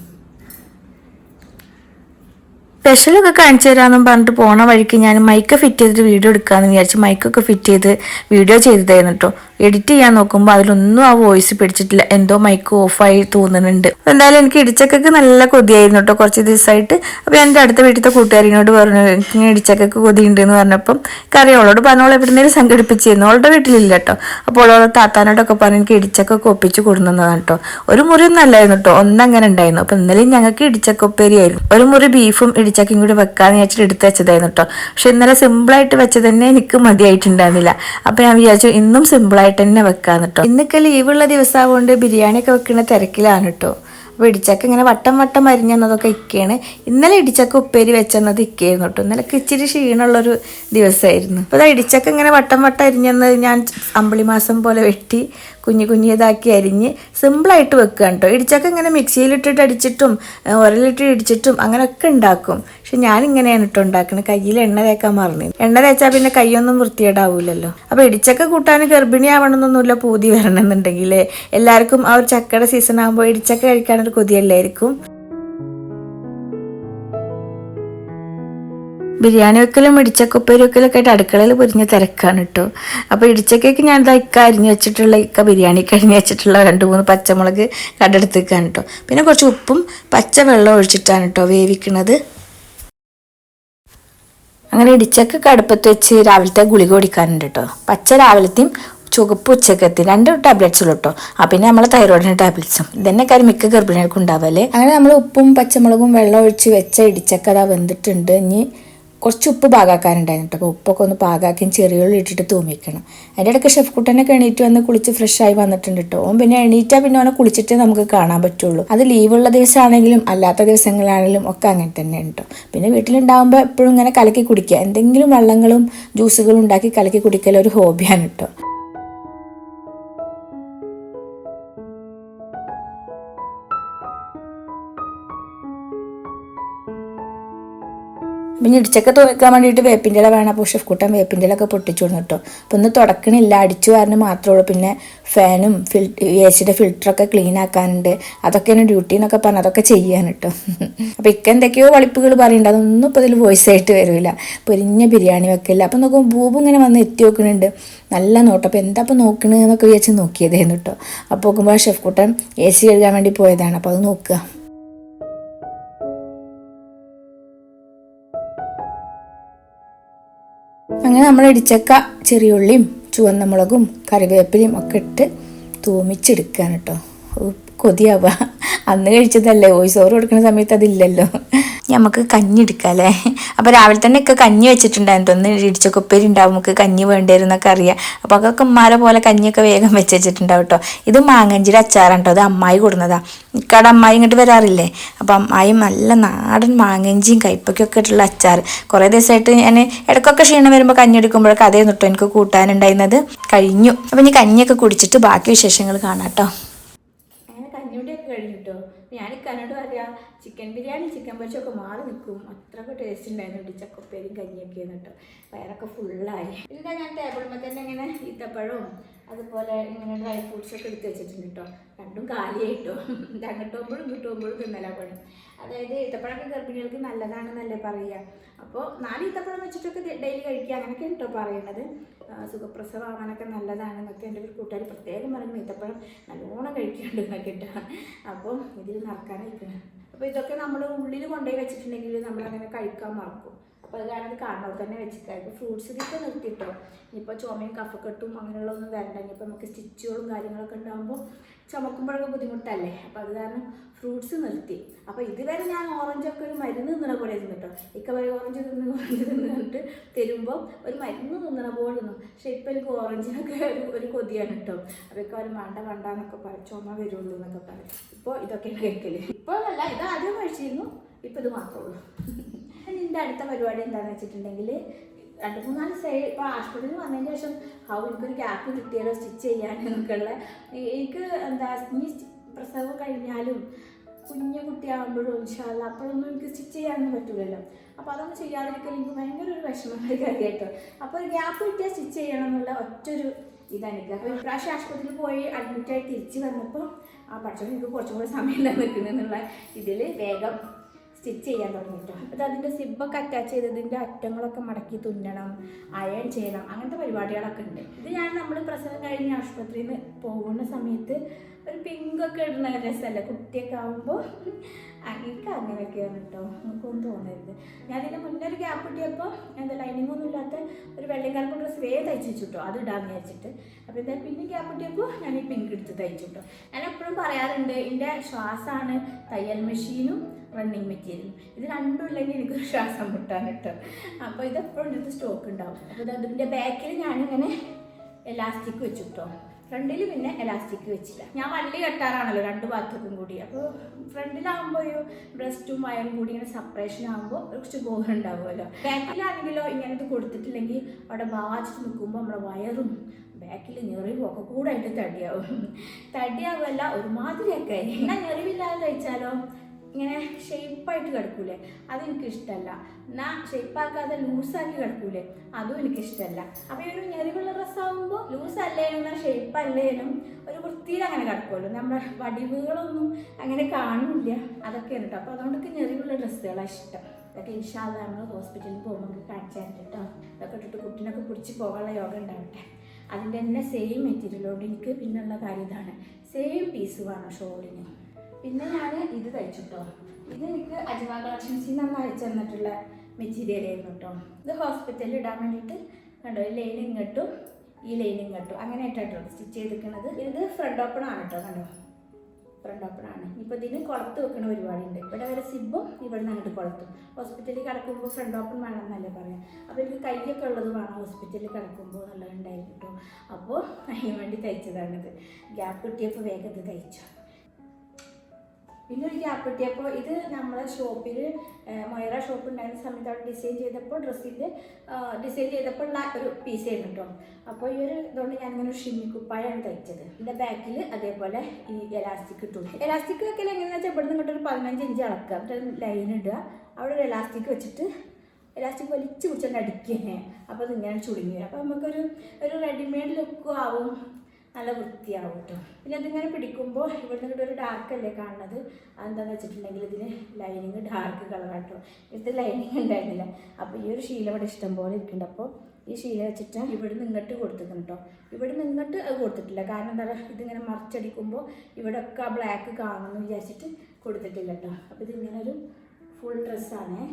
Speaker 2: സ്പെഷ്യലൊക്കെ കാണിച്ചു തരാമെന്നും പറഞ്ഞിട്ട് പോണ വഴിക്ക് ഞാൻ മൈക്ക് ഫിറ്റ് ചെയ്തിട്ട് വീഡിയോ എടുക്കാമെന്ന് വിചാരിച്ച് മൈക്കൊക്കെ ഫിറ്റ് ചെയ്ത് വീഡിയോ ചെയ്തതായിരുന്നു കേട്ടോ എഡിറ്റ് ചെയ്യാൻ നോക്കുമ്പോൾ അതിലൊന്നും ആ വോയിസ് പിടിച്ചിട്ടില്ല. എന്തോ മൈക്ക് ഓഫായി തോന്നുന്നുണ്ട്. എന്തായാലും എനിക്ക് ഇടിച്ചക്കൊക്കെ നല്ല കൊതിയായിരുന്നു കേട്ടോ കുറച്ച് ദിവസമായിട്ട് അപ്പോൾ എന്റെ അടുത്ത വീട്ടിലത്തെ കൂട്ടുകാരിനോട് പറഞ്ഞു എനിക്ക് ഇടിച്ചക്കൊക്കെ കൊതിയുണ്ട് എന്ന് പറഞ്ഞപ്പം കറി അവളോട് പറഞ്ഞോളെ എവിടുന്നേലും സംഘടിപ്പിച്ചിരുന്നു. അവളുടെ വീട്ടിലില്ല കേട്ടോ അപ്പോൾ അവളോട് താത്താനോടൊക്കെ പറഞ്ഞു എനിക്ക് ഇടിച്ചക്കൊക്കെ ഒപ്പിച്ച് കൊടുക്കുന്നതാണ് കേട്ടോ ഒരു മുറി ഒന്നും അല്ലായിരുന്നു കേട്ടോ ഒന്നങ്ങനെ ഉണ്ടായിരുന്നു. അപ്പോൾ ഇന്നലെയും ഞങ്ങൾക്ക് ഇടിച്ചക്കൊപ്പേരിയായിരുന്നു. ഒരു മുറി ബീഫും ഇടിച്ചക്കയും കൂടി വെക്കാന്ന് വിചാരിച്ചിട്ട് എടുത്ത് വെച്ചതായിരുന്നു കേട്ടോ പക്ഷെ ഇന്നലെ സിമ്പിളായിട്ട് വെച്ചത് തന്നെ എനിക്ക് മതിയായിട്ടുണ്ടായിരുന്നില്ല. അപ്പോൾ ഞാൻ വിചാരിച്ചു ഇന്നും സിമ്പിളായിട്ട് തന്നെ വെക്കാന്ന് കേട്ടോ ഇന്നൊക്കെ ലീവുള്ള ദിവസമാകൊണ്ട് ബിരിയാണിയൊക്കെ വെക്കുന്ന തിരക്കിലാണ് കേട്ടോ അപ്പോൾ ഇടിച്ചക്ക ഇങ്ങനെ വട്ടം വട്ടം അരിഞ്ഞെന്നതൊക്കെ ഇക്കയാണ്. ഇന്നലെ ഇടിച്ചക്ക ഉപ്പേരി വെച്ചെന്നത് ഇക്കയായിരുന്നു കേട്ടോ ഇന്നലെ ഇച്ചിരി ക്ഷീണമുള്ളൊരു ദിവസമായിരുന്നു അപ്പോൾ അത് ഇടിച്ചക്ക ഇങ്ങനെ വട്ടം വട്ടം അരിഞ്ഞെന്നത് ഞാൻ അമ്പിളി മാസം പോലെ വെട്ടി കുഞ്ഞു കുഞ്ഞിയതാക്കി അരിഞ്ഞ് സിമ്പിളായിട്ട് വെക്കുക കേട്ടോ. ഇടിച്ചക്ക ഇങ്ങനെ മിക്സിയിലിട്ടിട്ട് അടിച്ചിട്ടും ഉരലിട്ട് ഇടിച്ചിട്ടും അങ്ങനെയൊക്കെ ഉണ്ടാക്കും. പക്ഷെ ഞാനിങ്ങനെയാണ് കേട്ടോ ഉണ്ടാക്കുന്നത് കയ്യിൽ എണ്ണ തേക്കാൻ മറന്നു. എണ്ണ തേച്ചാൽ പിന്നെ കൈയൊന്നും വൃത്തിയേടാവൂലല്ലോ അപ്പോൾ ഇടിച്ചക്ക കൂട്ടാൻ ഗർഭിണി ആവണമെന്നൊന്നുമില്ല പൂതി വരണമെന്നുണ്ടെങ്കിൽ എല്ലാവർക്കും ആ ഒരു ചക്കയുടെ സീസൺ ആകുമ്പോൾ ഇടിച്ചക്ക കഴിക്കാനൊരു കൊതിയല്ലായിരിക്കും. ബിരിയാണി വെക്കലും ഇടിച്ചക്ക ഉപ്പേരി വെക്കലൊക്കെ ആയിട്ട് അടുക്കളയിൽ പൊരിഞ്ഞ തിരക്കാണ് കേട്ടോ അപ്പോൾ ഇടിച്ചക്കയ്ക്ക് ഞാൻ ഇതാ ഇക്ക അരിഞ്ഞു വെച്ചിട്ടുള്ള ഇക്ക ബിരിയാണിക്ക് അരിഞ്ഞു വെച്ചിട്ടുള്ള രണ്ട് മൂന്ന് പച്ചമുളക് കടെടുത്ത് വെക്കാൻ കേട്ടോ പിന്നെ കുറച്ച് ഉപ്പും പച്ച വെള്ളം ഒഴിച്ചിട്ടാണ് കേട്ടോ വേവിക്കുന്നത് അങ്ങനെ ഇടിച്ചക്ക കടുപ്പത്ത് വെച്ച് രാവിലത്തെ ഗുളിക കുടിക്കാനുണ്ട് കേട്ടോ പച്ച രാവിലത്തെയും ചുവപ്പ് ഉച്ചക്കത്തി രണ്ട് ടാബ്ലറ്റ്സ് ഉള്ളൂ കേട്ടോ ആ പിന്നെ നമ്മളെ തൈറോയിഡിന് ടാബ്ലറ്റ്സും. ഇതന്നെ കാര്യം മിക്ക ഗർഭിണികൾക്കും ഉണ്ടാവല്ലേ അങ്ങനെ നമ്മൾ ഉപ്പും പച്ചമുളകും വെള്ളം ഒഴിച്ച് വെച്ച ഇടിച്ചക്ക വെന്തിട്ടുണ്ട്. ഇനി കുറച്ച് ഉപ്പ് പാകാക്കാനുണ്ടായിരുന്നു കേട്ടോ. അപ്പോൾ ഉപ്പൊക്കെ ഒന്ന് പാകാക്കി ചെറിയുള്ളി ഇട്ടിട്ട് തൂമിക്കണം. അതിന്റെ ഇടയ്ക്ക് ഷെഫ് കുട്ടനൊക്കെ എണീറ്റ് വന്ന് കുളിച്ച് ഫ്രഷ് ആയി വന്നിട്ടുണ്ട് കേട്ടോ. ഓൻ പിന്നെ എണീറ്റാൽ പിന്നെ അവനെ കുളിച്ചിട്ടേ നമുക്ക് കാണാൻ പറ്റുള്ളൂ. അത് ലീവുള്ള ദിവസമാണെങ്കിലും അല്ലാത്ത ദിവസങ്ങളാണെങ്കിലും ഒക്കെ അങ്ങനെ തന്നെ കേട്ടോ. പിന്നെ വീട്ടിലുണ്ടാകുമ്പോൾ എപ്പോഴും ഇങ്ങനെ കലക്കി കുടിക്കുക. എന്തെങ്കിലും വെള്ളങ്ങളും ജ്യൂസുകളും ഉണ്ടാക്കി കലക്കി കുടിക്കൽ ഒരു ഹോബിയാണ് കേട്ടോ. പിന്നെ ഇടിച്ചൊക്കെ തോക്കാൻ വേണ്ടിയിട്ട് വേപ്പിന്റെ ഇല വേണം. അപ്പോൾ കൂട്ടൻ വേപ്പിന്റെ ഇലൊക്കെ പൊട്ടിച്ചു കൊടുന്നു കേട്ടോ. അപ്പോൾ ഒന്ന് തുടക്കണില്ല. അടിച്ചു കാരണം മാത്രമേ ഉള്ളൂ. പിന്നെ ഫാനും ഫിൽ എ സിയുടെ ഫിൽറ്ററൊക്കെ ക്ലീൻ ആക്കാനുണ്ട്. അതൊക്കെയാണ് ഡ്യൂട്ടി എന്നൊക്കെ പറഞ്ഞ് അതൊക്കെ ചെയ്യാൻ കേട്ടോ. <laughs> അപ്പോൾ ഇക്ക എന്തൊക്കെയോ വളിപ്പുകൾ പറയുന്നുണ്ട് അതൊന്നും ഇപ്പോൾ ഇതിൽ വോയിസ് ആയിട്ട് വരില്ല പൊരിഞ്ഞ ബിരിയാണി വെക്കില്ല അപ്പോൾ നോക്കുമ്പോൾ ബൂബ് ഇങ്ങനെ വന്ന് എത്തി നോക്കുന്നുണ്ട് നല്ല നോട്ടം. അപ്പോൾ എന്താ ഇപ്പോൾ നോക്കണെന്നൊക്കെ വിചാരിച്ച് നോക്കിയതായിരുന്നു കേട്ടോ. അപ്പോൾ നോക്കുമ്പോൾ ഷെഫ് കൂട്ടൻ എ സി എഴുതാൻ വേണ്ടി പോയതാണ്. അപ്പോൾ അത് നോക്കുക. അങ്ങനെ നമ്മൾ ഇടിച്ചക്ക ചെറിയുള്ളിയും ചുവന്ന മുളകും കറിവേപ്പിലയും ഒക്കെ ഇട്ട് തൂമിച്ചെടുക്കുകയാണ് കേട്ടോ. കൊതിയാവുക. അന്ന് കഴിച്ചതല്ലേ വോയിസ് ഓവർ കൊടുക്കുന്ന സമയത്ത് അതില്ലല്ലോ. നമുക്ക് കഞ്ഞി എടുക്കാം അല്ലേ അപ്പോൾ രാവിലെ തന്നെ ഒക്കെ കഞ്ഞി വെച്ചിട്ടുണ്ടായിരുന്നു. ഒന്ന് ഇടിച്ചൊക്കെ ഉപ്പേരി ഉണ്ടാവും. നമുക്ക് കഞ്ഞി വേണ്ടിയിരുന്നൊക്കെ അറിയാം. അപ്പോൾ അതൊക്കെ ഉമ്മാരെ പോലെ കഞ്ഞിയൊക്കെ വേഗം വെച്ച് വെച്ചിട്ടുണ്ടാവും കേട്ടോ ഇത് മാങ്ങഞ്ചിയുടെ അച്ചാറാണ് കേട്ടോ അത് അമ്മായി കൊടുന്നതാ. ഇക്കാടെ അമ്മായി ഇങ്ങോട്ട് വരാറില്ലേ? അപ്പം അമ്മായി നല്ല നാടൻ മാങ്ങഞ്ചിയും കയ്പയ്ക്കൊക്കെ ഇട്ടുള്ള അച്ചാർ കുറേ ദിവസമായിട്ട് ഞാൻ ഇടയ്ക്കൊക്കെ ക്ഷീണം വരുമ്പോൾ കഞ്ഞി എടുക്കുമ്പോഴൊക്കെ അതേ നിട്ടോ എനിക്ക് കൂട്ടാനുണ്ടായിരുന്നത്. കഴിഞ്ഞു. അപ്പം ഇനി കഞ്ഞിയൊക്കെ കുടിച്ചിട്ട് ബാക്കി വിശേഷങ്ങൾ കാണാം കേട്ടോ
Speaker 1: കഞ്ഞിയുടെയൊക്കെ കഴിഞ്ഞു കേട്ടോ ഞാൻ ഇക്കാനോട് പറയാം ചിക്കൻ ബിരിയാണി ചിക്കൻ പൊരിച്ചൊക്കെ മാറി നിൽക്കും അത്രയൊക്കെ ടേസ്റ്റ് ഉണ്ടായിരുന്നു ഇടിച്ചക്കൊപ്പേരും കഞ്ഞിയൊക്കെ കേട്ടോ. വയറൊക്കെ ഫുള്ളായി പിന്നെ ഞാൻ ടേബിളിൽ തന്നെ ഇങ്ങനെ ഈത്തപ്പഴവും അതുപോലെ ഇങ്ങനെ ഡ്രൈ ഫ്രൂട്ട്സ് ഒക്കെ എടുത്ത് വെച്ചിട്ടുണ്ട് കേട്ടോ. രണ്ടും കാലിയായിട്ടോ <laughs> ഇത് അങ്ങോട്ട് പോകുമ്പോഴും തിന്നലാ പണി. അതായത് ഈത്തപ്പഴമൊക്കെ ഗർഭിണികൾക്ക് നല്ലതാണെന്നല്ലേ പറയുക. അപ്പോൾ നാല് ഈത്തപ്പഴം വെച്ചിട്ടൊക്കെ ഡെയിലി കഴിക്കുക. അങ്ങനെയൊക്കെ കേട്ടോ പറയണത്. സുഖപ്രസവമാകാനൊക്കെ നല്ലതാണെന്നൊക്കെ എന്റെ ഒരു കൂട്ടുകാർ പ്രത്യേകം പറയുന്നത് ഈത്തപ്പഴം നല്ലോണം കഴിക്കാണ്ട് എന്നൊക്കെ കേട്ടോ അപ്പോൾ ഇതിൽ നടക്കാനായിരിക്കണം അപ്പോൾ ഇതൊക്കെ നമ്മൾ ഉള്ളിൽ കൊണ്ടുപോയി വെച്ചിട്ടുണ്ടെങ്കിൽ നമ്മളങ്ങനെ കഴിക്കാൻ മറക്കും. അപ്പോൾ അത് കാരണം കാണുമ്പോൾ തന്നെ വെച്ചിട്ടാ. ഇപ്പോൾ ഫ്രൂട്ട്സ് ഇതൊക്കെ നിർത്തിയിട്ടോ ഇനിയിപ്പോൾ ചുമയും കഫക്കെട്ടും അങ്ങനെയുള്ളതൊന്നും വരണ്ട ഇനിയിപ്പോൾ നമുക്ക് സ്റ്റിച്ചുകളും കാര്യങ്ങളൊക്കെ ഉണ്ടാകുമ്പോൾ ചുമക്കുമ്പോഴൊക്കെ ബുദ്ധിമുട്ടല്ലേ? അപ്പോൾ അത് കാരണം ഫ്രൂട്ട്സ് നിർത്തി. അപ്പോൾ ഇതുവരെ ഞാൻ ഓറഞ്ചൊക്കെ ഒരു മരുന്ന് തിന്നണ പോലെ ഇരുന്നു കേട്ടോ. ഇക്ക വരെ ഓറഞ്ച് തിന്ന് ഓറഞ്ച് തിന്നിട്ട് തരുമ്പോൾ ഒരു മരുന്ന് തിന്നണ പോലെ തിന്നു പക്ഷേ ഇപ്പോൾ എനിക്ക് ഓറഞ്ചിനൊക്കെ ഒരു ഒരു കൊതിയാണ് കേട്ടോ. അതൊക്കെ ഒരു വേണ്ട വേണ്ട എന്നൊക്കെ പറയും. ചുമ വരുള്ളൂ എന്നൊക്കെ പറയും. ഇപ്പോൾ ഇതൊക്കെയാണ് കഴിക്കൽ ഇപ്പോൾ അല്ല ഇത് ആദ്യം കഴിച്ചിരുന്നു. ഇപ്പോൾ ഇത് മാത്രമേ ഉള്ളൂ. നിന്റെ അടുത്ത പരിപാടി എന്താണെന്ന് വെച്ചിട്ടുണ്ടെങ്കിൽ രണ്ട് മൂന്നാൽ സൈഡ് ഇപ്പോൾ ആശുപത്രിയിൽ വന്നതിന് ശേഷം ഹൗ എനിക്കൊരു ഗ്യാപ്പ് കിട്ടിയാലോ സ്റ്റിച്ച് ചെയ്യാൻ എന്നൊക്കെയുള്ള. എനിക്ക് എന്താ ഇനി പ്രസവം കഴിഞ്ഞാലും കുഞ്ഞു കുട്ടിയാകുമ്പോഴും ഇൻഷാല്ല അപ്പോഴൊന്നും എനിക്ക് സ്റ്റിച്ച് ചെയ്യാനൊന്നും പറ്റില്ലല്ലോ അപ്പോൾ അതൊന്നും ചെയ്യാതിരിക്കാൻ എനിക്ക് ഭയങ്കര ഒരു വിഷമമായ കാര്യം കേട്ടോ അപ്പോൾ ഒരു ഗ്യാപ്പ് കിട്ടിയാൽ സ്റ്റിച്ച് ചെയ്യണം എന്നുള്ള ഒറ്റൊരു ഇതാണ്. എനിക്ക് അപ്പോൾ ഇപ്രാവശ്യം ആശുപത്രിയിൽ പോയി അഡ്മിറ്റായി തിരിച്ച് വന്നപ്പോൾ ആ പക്ഷേ എനിക്ക് കുറച്ചും കൂടി സമയമില്ല നിൽക്കുന്നതെന്നുള്ള ഇതിൽ വേഗം സ്റ്റിച്ച് ചെയ്യാൻ തുടങ്ങിയിട്ടോ. അപ്പോൾ അതിന്റെ സിബൊക്കെ അറ്റാച്ച് ചെയ്തതിന്റെ അറ്റങ്ങളൊക്കെ മടക്കി തുന്നണം അയൺ ചെയ്യണം അങ്ങനത്തെ പരിപാടികളൊക്കെ ഉണ്ട്. ഇത് ഞാൻ നമ്മൾ പ്രസവം കഴിഞ്ഞ് ആശുപത്രിയിൽ നിന്ന് പോകുന്ന സമയത്ത് ഒരു പിങ്ക് പിങ്കൊക്കെ ഇടുന്ന രസമല്ലേ? കുട്ടിയൊക്കെ ആകുമ്പോൾ എനിക്ക് അങ്ങനെയൊക്കെയാണ് കേട്ടോ നമുക്കൊന്നും തോന്നരുത്. ഞാൻ ഇതിന് മുന്നേ ഒരു ഗ്യാപ്പ് കിട്ടിയപ്പോൾ എന്താ ലൈനിങ് ഒന്നും ഇല്ലാത്ത ഒരു വെള്ളയും കറുപ്പ് ഡ്രസ് വേഗം തയ്ച്ചു കേട്ടോ അത് ഇടാന്ന് വിചാരിച്ചിട്ട്. അപ്പോൾ എന്തായാലും പിന്നെ ഗ്യാപ്പ് കിട്ടിയപ്പോൾ ഞാൻ ഈ പിങ്ക് എടുത്ത് തയ്ച്ചു കേട്ടോ ഞാൻ എപ്പോഴും പറയാറുണ്ട് എന്റെ ശ്വാസമാണ് തയ്യൽ മെഷീനും റണ്ണിങ് മെറ്റീരിയലും ഇത് രണ്ടും ഇല്ലെങ്കിൽ എനിക്ക് ശ്വാസം മുട്ടാണ് കേട്ടോ. അപ്പോൾ ഇതെപ്പോഴും എടുത്ത് സ്റ്റോക്ക് ഉണ്ടാവും അപ്പോൾ ഇത് അതിന്റെ ബാക്കിൽ ഞാനിങ്ങനെ എലാസ്റ്റിക് വെച്ചു കേട്ടോ ഫ്രണ്ടിൽ പിന്നെ എലാസ്റ്റിക് വെച്ചില്ല. ഞാൻ വള്ളി കെട്ടാറാണല്ലോ രണ്ട് ഭാഗത്തേക്കും കൂടി അപ്പോൾ ഫ്രണ്ടിലാകുമ്പോൾ ഒരു ബ്രസ്റ്റും വയറും കൂടി ഇങ്ങനെ സെപ്പറേഷൻ ആകുമ്പോൾ കുറച്ച് ബോർ ഉണ്ടാവുമല്ലോ. ബാക്കിലാണെങ്കിലോ ഇങ്ങനെ ഇത് കൊടുത്തിട്ടില്ലെങ്കിൽ അവിടെ വാച്ചിട്ട് നിൽക്കുമ്പോൾ നമ്മുടെ വയറും ബാക്കിൽ ഞെറിവും ഒക്കെ കൂടായിട്ട് തടിയാവും. തടിയാവുമല്ല ഒരുമാതിരിയൊക്കെ. എന്നാ ഞെറിവില്ലാതെ തയ്ച്ചാലോ? ഇങ്ങനെ ഷേപ്പായിട്ട് കിടക്കൂലേ? അതെനിക്ക് ഇഷ്ടമല്ല എന്നാ ഷേപ്പാക്കാതെ ലൂസാക്കി കിടക്കൂലേ? അതും എനിക്ക് ഇഷ്ടമല്ല അപ്പോൾ ഈ ഒരു ഞെരിവുള്ള ഡ്രസ്സാകുമ്പോൾ ലൂസ് അല്ലേനും എന്നാൽ ഷേപ്പ് അല്ലേനും ഒരു വൃത്തിയിൽ അങ്ങനെ കിടക്കുമല്ലോ നമ്മുടെ വടിവുകളൊന്നും അങ്ങനെ കാണില്ല. അതൊക്കെയാണ് കേട്ടോ അപ്പോൾ അതുകൊണ്ടൊക്കെ ഞെരിവുള്ള ഡ്രസ്സുകളാണ് ഇഷ്ടം. ഇതൊക്കെ ഇൻഷാല്ല നമ്മൾ ഹോസ്പിറ്റലിൽ പോകുമ്പോൾ നമുക്ക് കാണിച്ചു കേട്ടോ ഇതൊക്കെ ഇട്ടിട്ട് കുട്ടീനൊക്കെ പിടിച്ച് പോകാനുള്ള യോഗ ഉണ്ടാവട്ടെ. അതിന്റെ തന്നെ സെയിം മെറ്റീരിയലോട് എനിക്ക് പിന്നുള്ള കാര്യം ഇതാണ്. സെയിം പീസ് വേണം ഷോളിന്. പിന്നെ ഞാൻ ഇത് തയ്ച്ചിട്ടോ. ഇത് എനിക്ക് അജ്മ കളക്ഷൻസിൽ നിന്ന് അയച്ചു തന്നിട്ടുള്ള മെറ്റീരിയൽ ആയിരുന്നു കേട്ടോ ഇത് ഹോസ്പിറ്റലിൽ ഇടാൻ വേണ്ടിയിട്ട് കണ്ടോ ഈ ലൈൻ ഇങ്ങോട്ടും ഈ ലൈൻ ഇങ്ങോട്ടും അങ്ങനെ ആയിട്ടോ സ്റ്റിച്ച് ചെയ്തിരിക്കുന്നത്. ഇത് ഫ്രണ്ട് ഓപ്പൺ ആണ് കേട്ടോ കണ്ടോ. ഫ്രണ്ട് ഓപ്പൺ ആണ്. ഇപ്പൊ ഇതിന് കുളത്ത് വെക്കണ പരിപാടിയുണ്ട്. ഇവിടെ വരെ സിബും ഇവിടെ നിന്ന് അങ്ങോട്ട് കുളത്തും. ഹോസ്പിറ്റലിൽ കിടക്കുമ്പോൾ ഫ്രണ്ട് ഓപ്പൺ വേണം എന്നല്ലേ പറയാം. അപ്പോൾ എനിക്ക് കൈയൊക്കെ ഉള്ളത് വേണം ഹോസ്പിറ്റലിൽ കിടക്കുമ്പോൾ എന്നുള്ളത് കേട്ടോ അപ്പോൾ അതിന് വേണ്ടി തയ്ച്ചതാണിത്. ഗ്യാപ്പ് കിട്ടിയപ്പോൾ വേഗം ഇത് തയ്ച്ചു. പിന്നെ ഒരു ഗ്യാപ്പ് കിട്ടിയപ്പോൾ ഇത് നമ്മളെ ഷോപ്പിൽ മൊയറ ഷോപ്പ് ഉണ്ടായിരുന്ന സമയത്ത് അവിടെ ഡിസൈൻ ചെയ്തപ്പോൾ ഡ്രസ്സിന്റെ ഡിസൈൻ ചെയ്തപ്പോൾ ഉള്ള ഒരു പീസ് ആയിരുന്നു കേട്ടോ അപ്പോൾ ഈ ഒരു ഇതുകൊണ്ട് ഞാനിങ്ങനെ ഒരു ഷിമ്മി കുപ്പായാണ് തയ്ച്ചത്. ഇതിന്റെ ബാക്കിൽ അതേപോലെ ഈ എലാസ്റ്റിക് ഇട്ടു. എലാസ്റ്റിക് വെക്കൽ എങ്ങനെയാണെന്ന് വെച്ചാൽ ഇവിടെ നിന്ന് ഒരു പതിനഞ്ച് ഇഞ്ച് അളക്കുക എന്നിട്ട് ലൈൻ ഇടുക. അവിടെ ഒരു എലാസ്റ്റിക് വെച്ചിട്ട് എലാസ്റ്റിക് വലിച്ചു പിടിച്ചുകൊണ്ട് അടിക്കുക അപ്പോൾ അതിങ്ങനെ ചുരുങ്ങി വരും. അപ്പോൾ നമുക്കൊരു ഒരു റെഡിമെയ്ഡ് ലുക്കും ആവും. നല്ല വൃത്തിയാവും കേട്ടോ പിന്നെ അതിങ്ങനെ പിടിക്കുമ്പോൾ ഇവിടെ നിന്ന് ഒരു ഡാർക്ക് അല്ലേ കാണുന്നത്? അതെന്താണെന്ന് വെച്ചിട്ടുണ്ടെങ്കിൽ ഇതിന് ലൈനിങ് ഡാർക്ക് കളറാണ് കേട്ടോ ഇത് ലൈനിങ് ഉണ്ടായിരുന്നില്ല. അപ്പോൾ ഈ ഒരു ശീല ഇവിടെ ഇഷ്ടം പോലെ ഇരിക്കുന്നുണ്ട്. അപ്പോൾ ഈ ശീല വെച്ചിട്ട് ഇവിടെ നിന്ന് ഇങ്ങോട്ട് കേട്ടോ ഇവിടെ നിന്ന് ഇങ്ങോട്ട് അത് കൊടുത്തിട്ടില്ല. കാരണം എന്താ പറയുക ഇതിങ്ങനെ മറിച്ചടിക്കുമ്പോൾ ഇവിടെ ഒക്കെ ആ ബ്ലാക്ക് കാണുമെന്ന് വിചാരിച്ചിട്ട് കൊടുത്തിട്ടില്ല കേട്ടോ അപ്പോൾ ഇതിങ്ങനെ ഒരു ഫുൾ ഡ്രസ്സാണേ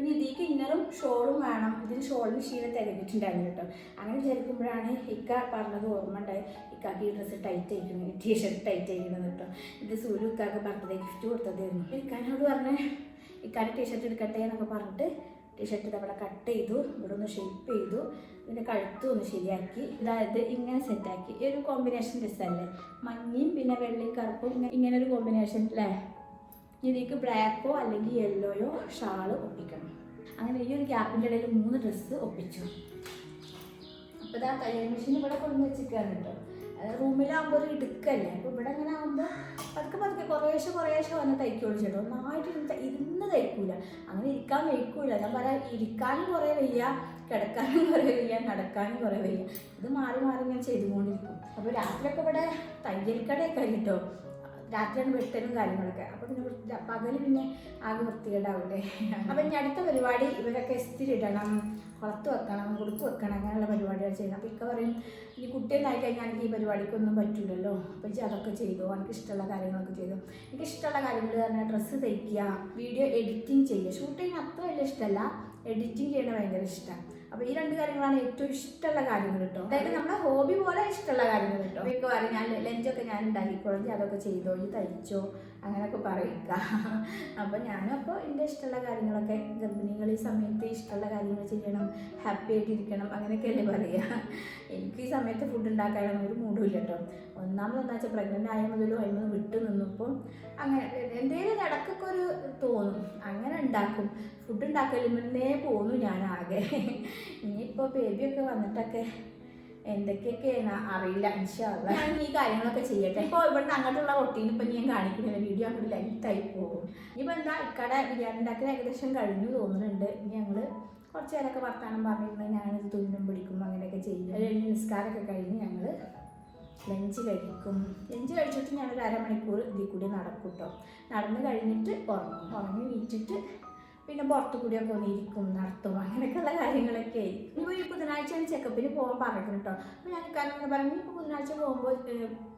Speaker 1: പിന്നെ ഇതിക്ക് ഇന്നറും ഷോളും വേണം. ഇതിന് ഷോളിന് ശീല തികഞ്ഞിട്ടുണ്ടായിരുന്നു കേട്ടോ. അങ്ങനെ വിചാരിക്കുമ്പോഴാണ് ഇക്ക പറഞ്ഞത് ഓർമ്മ ഉണ്ടായി ഇക്കാക്ക് ഈ ഡ്രസ്സ് ടൈറ്റ് ആയിരിക്കുന്നു ടീ ഷർട്ട് ടൈറ്റ് ആയിരിക്കുന്നത് കേട്ടോ. ഇത് സൂര്യ ഇക്കാക്ക് ബർത്ത്ഡേ ഗിഫ്റ്റ് കൊടുത്തതായിരുന്നു. ഇക്കാനോട് പറഞ്ഞ ഇക്കാന്റെ ടീ ഷർട്ട് എടുക്കട്ടെ എന്നൊക്കെ പറഞ്ഞിട്ട് ടീഷർട്ട് ഷർട്ട് അവിടെ കട്ട് ചെയ്തു ഇവിടെ ഒന്ന് ഷേപ്പ് ചെയ്തു ഇതിന്റെ കഴുത്ത് ഒന്ന് ശരിയാക്കി. അതായത് ഇങ്ങനെ സെറ്റാക്കി ഈ ഒരു കോമ്പിനേഷൻ ഡ്രസ്സല്ലേ മഞ്ഞയും പിന്നെ വെള്ളയും കറുപ്പും ഇങ്ങനെ ഇങ്ങനെ ഒരു കോമ്പിനേഷൻ അല്ലേ ഇതിലേക്ക് ബ്ലാക്കോ അല്ലെങ്കിൽ യെല്ലോയോ ഷാൾ ഒപ്പിക്കണം. അങ്ങനെ ഈ ഒരു ഗ്യാപ്പിന്റെ ഇടയിൽ മൂന്ന് ഡ്രസ്സ് ഒപ്പിച്ചു. അപ്പോൾ ഇതാ തയ്യൽ മെഷീൻ ഇവിടെ കൊണ്ടു വെച്ചിരിക്കുകയാണ് കേട്ടോ. റൂമിലാകുമ്പോൾ ഒരു ഇടുക്കല്ലേ? അപ്പോൾ ഇവിടെ അങ്ങനെ ആകുമ്പോൾ പതുക്കെ പതുക്കെ കുറേശ്ശെ കുറേശ്ശെ വന്ന് തയ്ക്കുള്ളൂ ചേട്ടോ. ഒന്നായിട്ട് ഇരുന്ന് ഇരുന്ന് തയ്ക്കൂല. അങ്ങനെ ഇരിക്കാൻ വയ്ക്കൂല. ഞാൻ പറയാം ഇരിക്കാനും കുറേ വയ്യ കിടക്കാനും കുറേ വയ്യ നടക്കാനും കുറേ വയ്യ. ഇത് മാറി മാറി ഞാൻ ചെയ്തുകൊണ്ടിരിക്കും. അപ്പോൾ രാത്രിയൊക്കെ ഇവിടെ തയ്യൽക്കടയൊക്കെ കേട്ടോ. രാത്രിയാണ് വെട്ടലും കാര്യങ്ങളൊക്കെ. അപ്പൊ പിന്നെ പകൽ പിന്നെ ആകെ വൃത്തികേടാവില്ലേ അപ്പൊ ഇനി അടുത്ത പരിപാടി ഇവരൊക്കെ ഇസ്തിരി ഇടണം കുളത്ത് വെക്കണം കൊടുത്തു വെക്കണം അങ്ങനെയുള്ള പരിപാടികൾ ചെയ്യണം അപ്പോൾ ഇക്ക പറയും ഈ കഴിഞ്ഞാൽ എനിക്ക് ഈ പരിപാടിക്കൊന്നും പറ്റില്ലല്ലോ അപ്പോൾ അതൊക്കെ ചെയ്തു എനിക്ക് ഇഷ്ടമുള്ള കാര്യങ്ങളൊക്കെ ചെയ്തു. എനിക്ക് ഇഷ്ടമുള്ള കാര്യങ്ങൾ പറഞ്ഞാൽ ഡ്രസ്സ് തയ്ക്കുക വീഡിയോ എഡിറ്റിംഗ് ചെയ്യുക. ഷൂട്ടിങ് അത്ര വലിയ ഇഷ്ടമല്ല എഡിറ്റിംഗ് ചെയ്യണത് ഭയങ്കര ഇഷ്ടമാണ്. അപ്പൊ ഈ രണ്ട് കാര്യങ്ങളാണ് ഏറ്റവും ഇഷ്ടമുള്ള കാര്യങ്ങൾ കേട്ടോ. അതായത് നമ്മുടെ ഹോബി പോലെ ഇഷ്ടമുള്ള കാര്യങ്ങൾ കേട്ടോ. ഇപ്പൊ പറയും ഞാൻ ലഞ്ചൊക്കെ ഞാൻ ഉണ്ടാക്കിക്കോളെങ്കിൽ അതൊക്കെ ചെയ്തോ ഈ തയ്ച്ചോ. അങ്ങനെയൊക്കെ പറയുക. അപ്പൊ ഞാനും അപ്പോൾ എന്റെ ഇഷ്ടമുള്ള കാര്യങ്ങളൊക്കെ ഗർഭിണികൾ ഈ സമയത്ത് ഇഷ്ടമുള്ള കാര്യങ്ങൾ ചെയ്യണം ഹാപ്പി ആയിട്ടിരിക്കണം അങ്ങനെയൊക്കെയല്ലേ പറയുക. എനിക്ക് ഈ സമയത്ത് ഫുഡ് ഉണ്ടാക്കാനൊന്നും ഒരു മൂടും ഇല്ല കേട്ടോ. ഒന്നാമത് എന്താ വെച്ചാൽ പ്രഗ്നന്റ് ആയ മുതലും അതിനൊന്ന് വിട്ടു നിന്നപ്പോൾ അങ്ങനെ എന്തെങ്കിലും ഇടക്കൊക്കെ ഒരു തോന്നും. അങ്ങനെ ഉണ്ടാക്കും. ഫുഡ് ഉണ്ടാക്കലുമ്പേ പോന്നു ഞാൻ ആകെ ഇനിയിപ്പോൾ ബേബിയൊക്കെ വന്നിട്ടൊക്കെ എന്തൊക്കെയൊക്കെയാണ്? അറിയില്ല ഇൻഷാല്ല ഞാൻ ഈ കാര്യങ്ങളൊക്കെ ചെയ്യട്ടെ. ഇപ്പോൾ ഇവിടുന്ന് അങ്ങോട്ടുള്ള റൊട്ടീൻ ഇപ്പം ഞാൻ കാണിക്കുന്നില്ല വീഡിയോ അങ്ങോട്ട് ലെങ്തായി പോകും. ഇനിയിപ്പോൾ എന്താ ഇക്കടെ ബിരിയാണി ഉണ്ടാക്കൽ ഏകദേശം കഴിഞ്ഞു തോന്നുന്നുണ്ട്. ഇനി ഞങ്ങൾ കുറച്ച് നേരമൊക്കെ വർത്താനം പറഞ്ഞിരുന്നു ഞാനിത് തുന്നും പിടിക്കും അങ്ങനെയൊക്കെ ചെയ്യും നിസ്കാരമൊക്കെ കഴിഞ്ഞ് ഞങ്ങൾ ലഞ്ച് കഴിക്കും. ലഞ്ച് കഴിച്ചിട്ട് ഞാനൊരു അരമണിക്കൂർ ഇതിൽ കൂടി നടക്കും കേട്ടോ നടന്നു കഴിഞ്ഞിട്ട് ഉറങ്ങും. ഉറങ്ങി വീട്ടിട്ട് പിന്നെ പുറത്തു കൂടിയൊക്കെ ഒന്ന് നടത്തും അങ്ങനെയൊക്കെയുള്ള കാര്യങ്ങളൊക്കെ ഇപ്പോൾ ഈ ബുധനാഴ്ച ചെക്കപ്പിന് പോകാൻ പറഞ്ഞു കേട്ടോ അപ്പോൾ ഞാൻ കാരണം പറഞ്ഞു ഇപ്പോൾ ബുധനാഴ്ച പോകുമ്പോൾ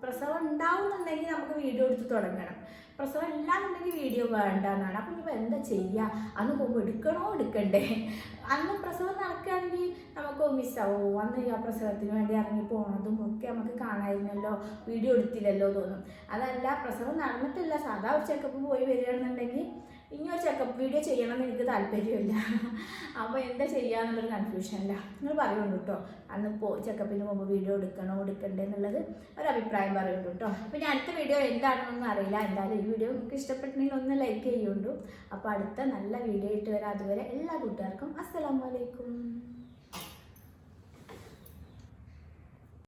Speaker 1: പ്രസവം ഉണ്ടാവുന്നുണ്ടെങ്കിൽ നമുക്ക് വീഡിയോ എടുത്ത് തുടങ്ങണം. പ്രസവം ഇല്ലാന്നുണ്ടെങ്കിൽ വീഡിയോ വേണ്ട എന്നാണ്. അപ്പോൾ ഇപ്പോൾ എന്താ ചെയ്യുക അന്ന് പോകുമ്പോൾ എടുക്കണോ എടുക്കണ്ടേ? അന്ന് പ്രസവം നടക്കുകയാണെങ്കിൽ നമുക്ക് മിസ്സാവോ അന്ന് ആ പ്രസവത്തിന് വേണ്ടി ഇറങ്ങി പോണതും ഒക്കെ നമുക്ക് കാണായിരുന്നല്ലോ വീഡിയോ എടുത്തില്ലല്ലോ തോന്നും. അതല്ല പ്രസവം നടന്നിട്ടില്ല. സാധാ ഒരു ചെക്കപ്പ് പോയി വരികയാണെന്നുണ്ടെങ്കിൽ ഇനി ഒരു ചെക്കപ്പ് വീഡിയോ ചെയ്യണമെന്ന് എനിക്ക് താല്പര്യമില്ല. അപ്പോൾ എന്താ ചെയ്യാന്നുള്ളൊരു കൺഫ്യൂഷനില്ല നിങ്ങൾ പറയുള്ളൂ കേട്ടോ അന്ന് പോ ചെക്കപ്പിന് പോകുമ്പോൾ വീഡിയോ എടുക്കണോ എടുക്കണ്ടേ എന്നുള്ളത് ഒരു അഭിപ്രായം പറയുള്ളൂ കേട്ടോ അപ്പോൾ ഞാൻ അടുത്ത വീഡിയോ എന്താണെന്നൊന്നും അറിയില്ല. എന്തായാലും ഈ വീഡിയോ നിങ്ങൾക്ക് ഇഷ്ടപ്പെട്ടിട്ടുണ്ടെങ്കിൽ ഒന്ന് ലൈക്ക് ചെയ്യുള്ളൂ അപ്പോൾ അടുത്ത നല്ല വീഡിയോ ഇട്ട് വരാം. അതുവരെ എല്ലാ കൂട്ടുകാർക്കും അസ്സലാമലൈക്കും